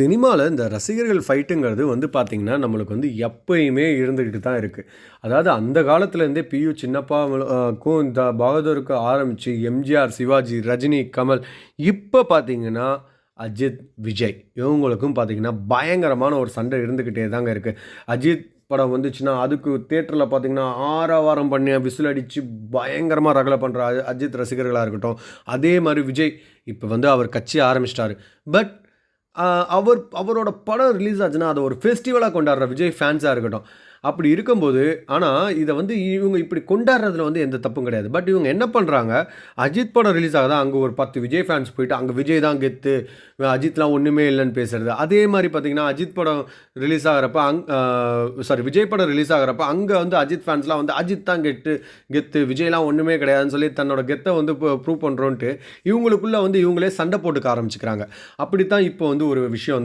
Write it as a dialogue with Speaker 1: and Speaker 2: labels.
Speaker 1: சினிமாவில் இந்த ரசிகர்கள் ஃபைட்டுங்கிறது வந்து பார்த்திங்கன்னா நம்மளுக்கு வந்து எப்பயுமே இருந்துக்கிட்டு தான் இருக்குது அதாவது அந்த காலத்துலேருந்தே பியு சின்னப்பாவுக்கும் இந்த பகதூருக்கு ஆரம்பித்து எம்ஜிஆர் சிவாஜி ரஜினி கமல் இப்போ பார்த்தீங்கன்னா அஜித் விஜய் இவங்களுக்கும் பார்த்திங்கன்னா பயங்கரமான ஒரு சண்டை இருந்துக்கிட்டே தாங்க இருக்குது அஜித் படம் வந்துச்சுன்னா அதுக்கு தேட்டரில் பார்த்தீங்கன்னா ஆரவாரம் பண்ணி விசில் அடித்து பயங்கரமாக ரகலை பண்ணுற அஜித் ரசிகர்களாக இருக்கட்டும். அதே மாதிரி விஜய் இப்போ வந்து அவர் கட்சி ஆரம்பிச்சிட்டாரு. பட் அவர் அவரோட படம் ரிலீஸ் ஆச்சுன்னா அதை ஒரு ஃபெஸ்டிவலாக கொண்டாடுற விஜய் ஃபேன்ஸாக இருக்கட்டும். அப்படி இருக்கும்போது ஆனால் இதை வந்து இவங்க இப்படி கொண்டாடுறதுல வந்து எந்த தப்பும் கிடையாது. பட் இவங்க என்ன பண்ணுறாங்க அஜித் படம் ரிலீஸ் ஆகுதா அங்கே ஒரு பத்து விஜய் ஃபேன்ஸ் போயிட்டு அங்கே விஜய் தான் கெத்து அஜித்லாம் ஒன்றுமே இல்லைன்னு பேசுறது. அதே மாதிரி பார்த்தீங்கன்னா அஜித் படம் ரிலீஸ் ஆகிறப்ப அங் சாரி விஜய் படம் ரிலீஸ் ஆகிறப்ப அங்கே வந்து அஜித் ஃபேன்ஸ்லாம் வந்து அஜித் தான் கெட்டு கெத்து விஜய்லாம் ஒன்றுமே கிடையாதுன்னு சொல்லி தன்னோட கெத்தை வந்து ப்ரூவ் பண்ணுறோன்ட்டு இவங்களுக்குள்ளே வந்து இவங்களே சண்டை போட்டுக்க ஆரம்பிச்சுக்கிறாங்க. அப்படித்தான் இப்போ வந்து ஒரு விஷயம்